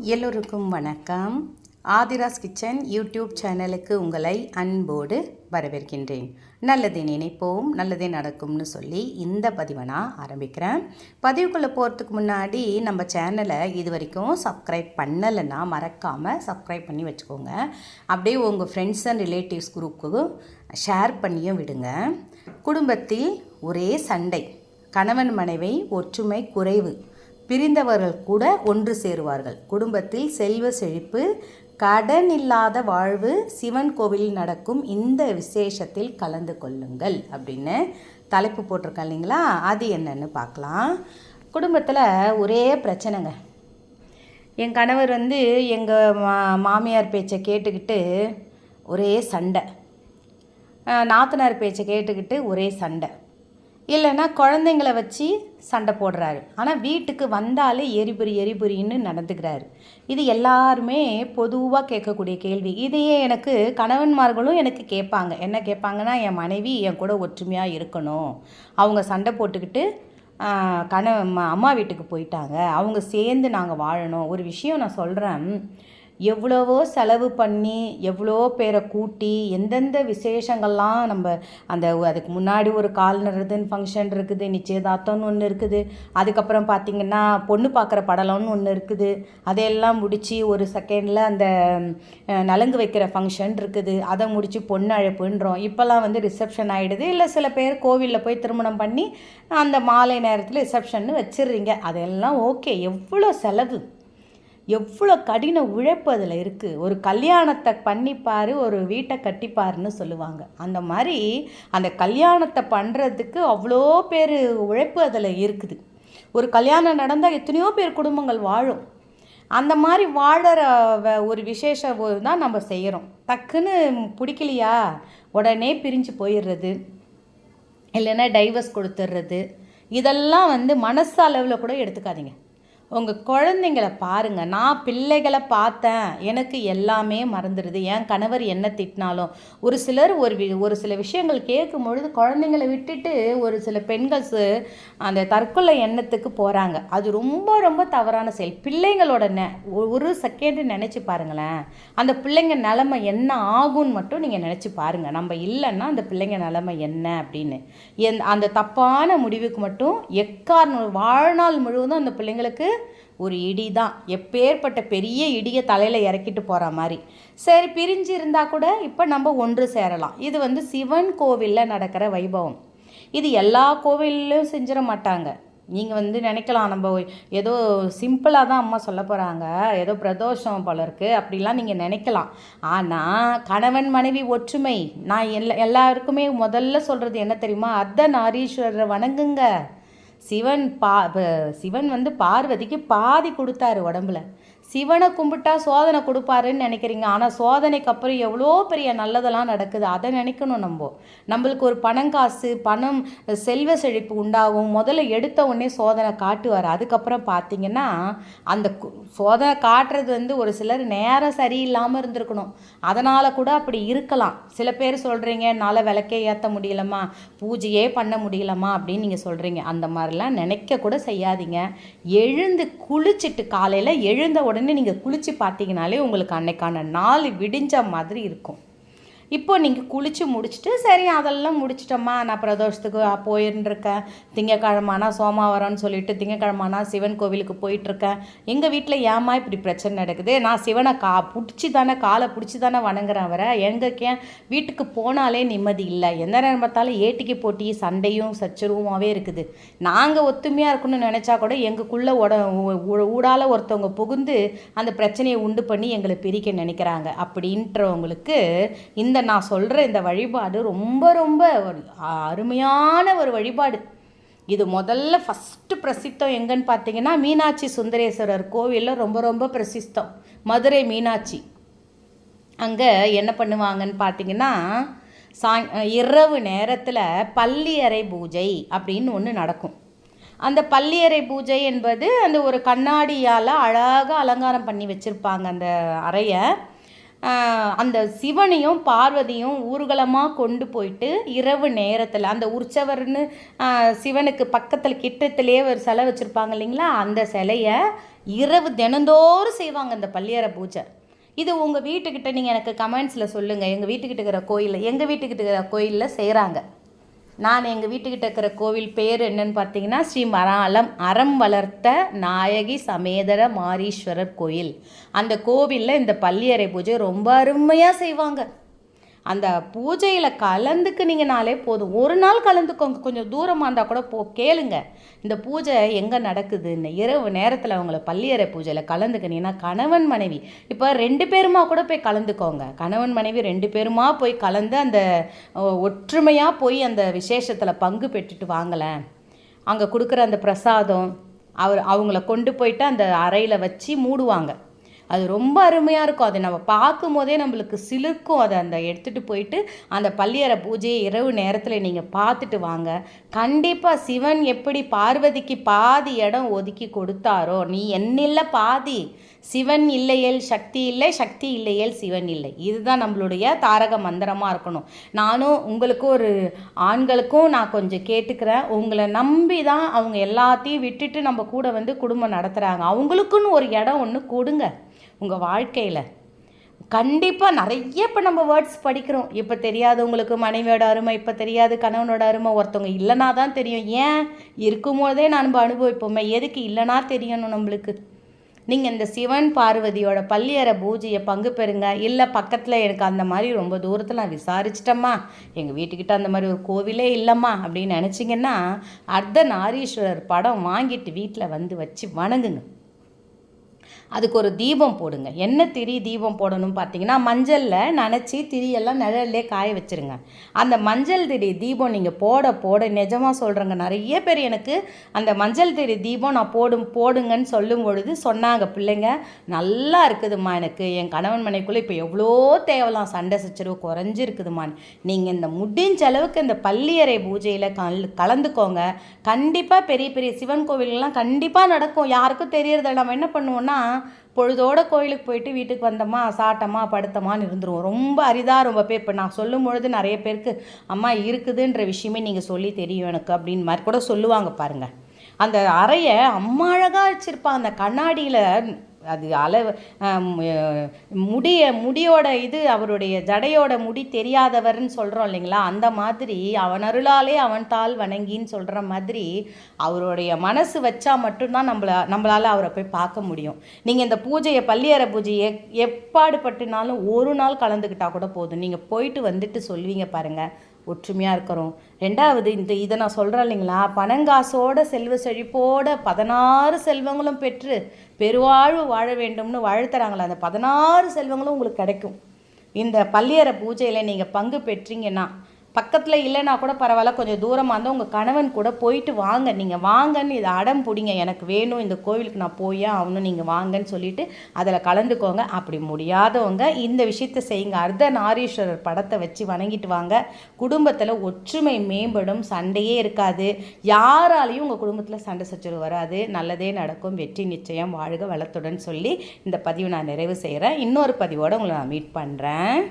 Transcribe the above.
எல்லோருக்கும் வணக்கம். Aadhira's kitchen YouTube சேனலுக்கு உங்களை அன்போடு வரவேற்கின்றேன். நல்லதை நினைப்போம் நல்லதே நடக்கும்னு சொல்லி இந்த பதிவை நான் ஆரம்பிக்கிறேன். பதிவுக்குள்ளே போகிறதுக்கு முன்னாடி நம்ம சேனலை இது வரைக்கும் சப்ஸ்கிரைப் பண்ணலைன்னா மறக்காமல் சப்ஸ்கிரைப் பண்ணி வச்சுக்கோங்க. அப்படியே உங்கள் ஃப்ரெண்ட்ஸ் அண்ட் ரிலேட்டிவ்ஸ் குரூப்புக்கு ஷேர் பண்ணியும் விடுங்க. குடும்பத்தில் ஒரே சண்டை கணவன் மனைவி ஒற்றுமை குறைவு பிரிந்தவர்கள் கூட ஒன்று சேருவார்கள். குடும்பத்தில் செல்வ செழிப்பு கடன் இல்லாத வாழ்வு சிவன் கோவிலில் நடக்கும் இந்த விசேஷத்தில் கலந்து கொள்ளுங்கள் அப்படின்னு தலைப்பு போட்டிருக்கேன் இல்லைங்களா? அது என்னன்னு பார்க்கலாம். குடும்பத்தில் ஒரே பிரச்சனைங்க. என் கணவர் வந்து எங்கள் மா மாமியார் பேச்சை கேட்டுக்கிட்டு ஒரே சண்டை. நாத்தனார் பேச்சை கேட்டுக்கிட்டு ஒரே சண்டை. இல்லைன்னா குழந்தைங்கள வச்சு சண்டை போடுறாரு. ஆனால் வீட்டுக்கு வந்தாலே எரிபுரி எரிபுரின்னு நடந்துக்கிறாரு. இது எல்லாருமே பொதுவாக கேட்கக்கூடிய கேள்வி. இதையே எனக்கு கணவன்மார்களும் எனக்கு கேட்பாங்க. என்ன கேட்பாங்கன்னா என் மனைவி என் கூட ஒற்றுமையாக இருக்கணும். அவங்க சண்டை போட்டுக்கிட்டு கணவன் கண அம்மா வீட்டுக்கு போயிட்டாங்க. அவங்க சேர்ந்து நாங்கள் வாழணும். ஒரு விஷயம் நான் சொல்கிறேன் எவ்வளவோ செலவு பண்ணி எவ்வளோ பேரை கூட்டி எந்தெந்த விசேஷங்கள்லாம் நம்ம அந்த அதுக்கு முன்னாடி ஒரு கால் நடுறதுன்னு ஃபங்க்ஷன் இருக்குது நிச்சயதார்த்தம்னு ஒன்று இருக்குது. அதுக்கப்புறம் பார்த்திங்கன்னா பொண்ணு பார்க்குற படலம்னு ஒன்று இருக்குது. அதையெல்லாம் முடித்து ஒரு செகண்டில் அந்த நலங்கு வைக்கிற ஃபங்க்ஷன் இருக்குது. அதை முடித்து பொண்ணு அழைப்புன்றோம். இப்போல்லாம் வந்து ரிசப்ஷன் ஆகிடுது இல்லை சில பேர் கோவிலில் போய் திருமணம் பண்ணி அந்த மாலை நேரத்தில் ரிசப்ஷன் வச்சிடுறீங்க அதெல்லாம் ஓகே எவ்வளோ செலவு? எவ்வளோ கடின உழைப்பு அதில் இருக்குது ஒரு கல்யாணத்தை பண்ணிப்பார் ஒரு வீட்டை கட்டிப்பாருன்னு சொல்லுவாங்க. அந்த மாதிரி அந்த கல்யாணத்தை பண்ணுறதுக்கு அவ்வளோ பேர் உழைப்பு அதில் இருக்குது. ஒரு கல்யாணம் நடந்தால் எத்தனையோ பேர் குடும்பங்கள் வாழும். அந்த மாதிரி வாழற வ- ஒரு விசேஷம் தான் நம்ம செய்கிறோம் டக்குன்னு பிடிக்கலையா? உடனே பிரிஞ்சு போயிடுறது இல்லைன்னா டைவர்ஸ் கொடுத்துட்றது இதெல்லாம் வந்து மனசளவில் கூட எடுத்துக்காதீங்க. உங்கள் குழந்தைங்களை பாருங்கள் நான் பிள்ளைகளை பார்த்தேன். எனக்கு எல்லாமே மறந்துடுது. என் கணவர் என்ன திட்டினாலும். ஒரு சிலர் ஒரு வி- ஒரு சில விஷயங்கள் கேட்கும் பொழுது குழந்தைங்களை விட்டுட்டு ஒரு சில பெண்கள் அந்த தற்கொலை எண்ணத்துக்கு போகிறாங்க அது ரொம்ப ரொம்ப தவறான செயல். பிள்ளைங்களோட நெ ஒரு செகண்ட் நினச்சி பாருங்களேன். அந்த பிள்ளைங்க நிலமை என்ன ஆகும்னு மட்டும் நீங்கள் நினச்சி பாருங்கள் நம்ம இல்லைன்னா அந்த பிள்ளைங்க நிலமை என்ன அப்படின்னு. என் அந்த தப்பான முடிவுக்கு மட்டும் எக்காரணம் வாழ்நாள் முழுவதும் அந்த பிள்ளைங்களுக்கு ஒரு இடி தான் எப்பேற்பட்ட பெரிய இடியை தலையில் இறக்கிட்டு போகிற மாதிரி. சரி பிரிஞ்சு இருந்தால் கூட இப்போ நம்ம ஒன்று சேரலாம். இது வந்து சிவன் கோவிலில் நடக்கிற வைபவம். இது எல்லா கோவில்லையும் செஞ்சிட மாட்டாங்க. நீங்கள் வந்து நினைக்கலாம் நம்ம ஏதோ சிம்பிளாக தான் அம்மா சொல்ல போகிறாங்க ஏதோ பிரதோஷம் போல இருக்குது அப்படிலாம் நீங்கள் நினைக்கலாம். ஆனால் கணவன் மனைவி ஒற்றுமை. நான் எல்லா எல்லாருக்குமே முதல்ல சொல்கிறது என்ன தெரியுமா? அர்த்தநாரீஸ்வரரை வணங்குங்க. சிவன் பா சிவன் வந்து பார்வதிக்கு பாதி கொடுத்தாரு உடம்புல. சிவனை கும்பிட்டா சோதனை கொடுப்பாருன்னு நினைக்கிறீங்க. ஆனால் சோதனைக்கு அப்புறம் எவ்வளோ பெரிய நல்லதெல்லாம் நடக்குது? அதை நினைக்கணும் நம்ம. நம்மளுக்கு ஒரு பணம் காசு பணம் செல்வ செழிப்பு உண்டாகும். முதல்ல எடுத்த உடனே சோதனை காட்டுவார். அதுக்கப்புறம் பார்த்தீங்கன்னா அந்த கு- சோதனை காட்டுறது வந்து ஒரு சிலர் நேரம் சரியில்லாமல் இருந்திருக்கணும். அதனால் கூட அப்படி இருக்கலாம். சில பேர் சொல்கிறீங்க என்னால் விளக்கே ஏற்ற முடியலம்மா. பூஜையே பண்ண முடியலம்மா. அப்படின்னு நீங்கள் சொல்கிறீங்க அந்த மாதிரிலாம் நினைக்க கூட செய்யாதீங்க. எழுந்து குளிச்சுட்டு காலையில் எழுந்த உடனே நீங்கள் குளித்து பார்த்தீங்கனாலே உங்களுக்கு அன்னைக்கான நாள் விடிஞ்ச மாதிரி இருக்கும். இப்போ நீங்கள் குளித்து முடிச்சுட்டு சரி அதெல்லாம் முடிச்சிட்டோம்மா நான் பிரதோஷத்துக்கு போயிருந்துருக்கேன். திங்கக்கிழமானா சோமாவரம்னு சொல்லிட்டு திங்கக்கிழமானா சிவன் கோவிலுக்கு போயிட்டுருக்கேன். எங்கள் வீட்டில் ஏம்மா இப்படி பிரச்சனை நடக்குது? நான் சிவனை கா பிடிச்சி தானே காலை பிடிச்சி தானே வணங்குறேன் வர எங்களுக்கு வீட்டுக்கு போனாலே நிம்மதி இல்லை? எந்த நேரம் பார்த்தாலும் ஏட்டிக்கு போட்டி சண்டையும் சச்சரவுமாகவே இருக்குது. நாங்கள் ஒத்துமையாக இருக்கணும்னு நினச்சா கூட எங்களுக்குள்ளே உட ஊடால ஒருத்தவங்க புகுந்து அந்த பிரச்சனையை உண்டு பண்ணி எங்களை பிரிக்க நினைக்கிறாங்க. அப்படின்றவங்களுக்கு இந்த நான் சொல்கிற இந்த வழிபாடு ரொம்ப ரொம்ப ஒரு அருமையான ஒரு வழிபாடு. இது முதல்ல ஃபஸ்ட்டு பிரசித்தம் எங்கன்னு பார்த்தீங்கன்னா மீனாட்சி சுந்தரேஸ்வரர் கோவிலில் ரொம்ப ரொம்ப பிரசித்தம். மதுரை மீனாட்சி. அங்கே என்ன பண்ணுவாங்கன்னு பார்த்தீங்கன்னா சாய் இரவு நேரத்தில் பள்ளியறை பூஜை அப்படின்னு ஒன்று நடக்கும். அந்த பள்ளியறை பூஜை என்பது அந்த ஒரு கண்ணாடியால் அழகாக அலங்காரம் பண்ணி வச்சுருப்பாங்க அந்த அறையை. அந்த சிவனையும் பார்வதியும் ஊர்வலமாக கொண்டு போயிட்டு இரவு நேரத்தில் அந்த உற்சவர்னு சிவனுக்கு பக்கத்தில் கிட்டத்திலே ஒரு சிலை வச்சுருப்பாங்க இல்லைங்களா? அந்த சிலையை இரவு தினந்தோறும் செய்வாங்க இந்த பள்ளியறை பூஜை. இது உங்கள் வீட்டுக்கிட்ட நீங்கள் எனக்கு கமெண்ட்ஸில் சொல்லுங்கள் எங்கள் வீட்டுக்கிட்ட இருக்கிற கோயிலில் எங்கள் வீட்டுக்கிட்ட இருக்கிற கோயிலில் செய்கிறாங்க நான் எங்கள் வீட்டுக்கிட்ட இருக்கிற கோவில் பேர் என்னன்னு பார்த்தீங்கன்னா ஸ்ரீ மராலம் அறம் வளர்த்த நாயகி சமேதர மாரீஸ்வரர் கோயில். அந்த கோவிலில் இந்த பள்ளியறை பூஜை ரொம்ப அருமையாக செய்வாங்க. அந்த பூஜையில் கலந்துக்குனீங்கனாலே போதும். ஒரு நாள் கலந்துக்கோங்க. கொஞ்சம் தூரமாக இருந்தால் கூட போ கேளுங்க. இந்த பூஜை எங்கே நடக்குதுன்னு இரவு நேரத்தில் அவங்கள பள்ளியறை பூஜையில் கலந்துக்கினீங்கன்னா கணவன் மனைவி இப்போ ரெண்டு பேருமா கூட போய் கலந்துக்கோங்க. கணவன் மனைவி ரெண்டு பேருமா போய் கலந்து அந்த ஒற்றுமையாக போய் அந்த விசேஷத்தில் பங்கு பெற்றுட்டு வாங்கலை அங்கே கொடுக்குற அந்த பிரசாதம் அவர் அவங்கள கொண்டு போயிட்டு அந்த அறையில் வச்சு மூடுவாங்க. அது ரொம்ப அருமையாக இருக்கும். அதை நம்ம பார்க்கும் போதே நம்மளுக்கு சிலிர்க்கும். அதை அந்த எடுத்துகிட்டு போயிட்டு அந்த பள்ளியறை பூஜையை இரவு நேரத்தில் நீங்கள் பார்த்துட்டு வாங்க. கண்டிப்பாக சிவன் எப்படி பார்வதிக்கு பாதி இடம் ஒதுக்கி கொடுத்தாரோ நீ என்னில்ல பாதி. சிவன் இல்லையேல் சக்தி இல்லை சக்தி இல்லையேல் சிவன் இல்லை. இதுதான் நம்மளுடைய தாரக மந்திரமாக இருக்கணும். நானும் உங்களுக்கும் ஒரு ஆண்களுக்கும் நான் கொஞ்சம் கேட்டுக்கிறேன். உங்களை நம்பி தான் அவங்க எல்லாத்தையும் விட்டுட்டு நம்ம கூட வந்து குடும்பம் நடத்துகிறாங்க அவங்களுக்குன்னு ஒரு இடம் ஒன்று கொடுங்க. உங்கள் வாழ்க்கையில். கண்டிப்பாக நிறைய இப்போ நம்ம வேர்ட்ஸ் படிக்கிறோம். இப்போ தெரியாதவங்களுக்கு மனைவியோட அருமை இப்போ தெரியாது கணவனோட அருமை ஒருத்தவங்க இல்லைனா தான் தெரியும். ஏன்? இருக்கும்போதே நம்ம அனுபவிப்போமே எதுக்கு இல்லைனா தெரியணும் நம்மளுக்கு. நீங்கள் இந்த சிவன் பார்வதியோட பள்ளியறை பூஜையை பங்கு பெறுங்க. இல்லை பக்கத்தில் எனக்கு அந்த மாதிரி ரொம்ப தூரத்தில் நான் விசாரிச்சிட்டம்மா. எங்கள் வீட்டுக்கிட்ட அந்த மாதிரி ஒரு கோவிலே இல்லைம்மா அப்படின்னு நினச்சிங்கன்னா அர்த்த நாரீஸ்வரர் படம் வாங்கிட்டு வீட்டில் வந்து வச்சு வணங்குங்க. அதுக்கு ஒரு தீபம் போடுங்க. என்ன திரி தீபம் போடணும் பார்த்தீங்கன்னா மஞ்சளில் நனைச்சி திரியெல்லாம் நிழல்லே காய வச்சுருங்க. அந்த மஞ்சள் திரி தீபம் நீங்கள் போட போட நிஜமாக சொல்கிறேங்க நிறைய பேர் எனக்கு அந்த மஞ்சள் திரி தீபம் நான் போடும் போடுங்கன்னு சொல்லும் பொழுது சொன்னாங்க பிள்ளைங்க நல்லா இருக்குதுமா எனக்கு. என் கணவன் மனைக்குள்ளே இப்போ எவ்வளோ தேவலாம். சண்டை சச்சரவு குறைஞ்சிருக்குதுமா நீங்கள் இந்த முடிஞ்ச அளவுக்கு இந்த பள்ளியறை பூஜையில் கல் கலந்துக்கோங்க. கண்டிப்பாக பெரிய பெரிய சிவன் கோவிலெலாம் கண்டிப்பாக நடக்கும். யாருக்கும் தெரியறதில்ல. நம்ம என்ன பண்ணுவோன்னா பொழுதோட கோயிலுக்கு போயிட்டு வீட்டுக்கு வந்தோமா சாப்பிட்டோமா படுத்தோமான்னு இருந்துருவோம். ரொம்ப அரிதாக ரொம்ப பேர். இப்போ நான் சொல்லும் பொழுது நிறைய பேருக்கு அம்மா இருக்குதுன்ற விஷயமே நீங்கள் சொல்லி தெரியும் எனக்கு அப்படின்னு மாதிரி கூட சொல்லுவாங்க பாருங்கள் அந்த அறையை அம்மா அழகாக வச்சுருப்பான் அந்த கண்ணாடியில் அது அளவு முடிய முடியோட இது அவருடைய ஜடையோட முடி தெரியாதவர்னு சொல்கிறோம் இல்லைங்களா? அந்த மாதிரி அவன் அருளாலே அவன் தாள் வணங்கின்னு சொல்கிற மாதிரி அவருடைய மனசு வச்சா மட்டும்தான் நம்மள நம்மளால் அவரை போய் பார்க்க முடியும். நீங்கள் இந்த பூஜையை பள்ளியறை பூஜையை எப்பாடுபட்டுனாலும் ஒரு நாள் கலந்துக்கிட்டால் கூட போதும். நீங்கள் போயிட்டு வந்துட்டு சொல்வீங்க பாருங்கள் ஒற்றுமையாக இருக்கிறோம். ரெண்டாவது இந்த இதை நான் சொல்கிறேன் இல்லைங்களா? பணங்காசோட செல்வ செழிப்போட பதினாறு செல்வங்களும் பெற்று பெருவாழ்வு வாழ வேண்டும்னு வாழ்த்துறாங்களே அந்த பதினாறு செல்வங்களும் உங்களுக்கு கிடைக்கும். இந்த பள்ளியறை பூஜையில் நீங்கள் பங்கு பெற்றீங்கன்னா பக்கத்தில் இல்லைனா கூட பரவாயில்ல கொஞ்சம் தூரமாக இருந்தால் உங்கள் கணவன் கூட போயிட்டு வாங்க. நீங்கள் வாங்கன்னு இதை அடம் பிடிங்க. எனக்கு வேணும் இந்த கோவிலுக்கு நான் போயே ஆகணும் நீங்கள் வாங்கன்னு சொல்லிட்டு அதில் கலந்துக்கோங்க. அப்படி முடியாதவங்க இந்த விஷயத்தை செய்யுங்க. அர்த்த நாரீஸ்வரர் படத்தை வச்சு வணங்கிட்டு வாங்க. குடும்பத்தில் ஒற்றுமை மேம்படும் சண்டையே இருக்காது. யாராலையும் உங்கள் குடும்பத்தில் சண்டை சச்சரவு வராது. நல்லதே நடக்கும். வெற்றி நிச்சயம். வாழ்க வளத்துடன் சொல்லி இந்த பதிவு நான் நிறைவு செய்கிறேன் இன்னொரு பதிவோடு உங்களை நான் மீட் பண்ணுறேன்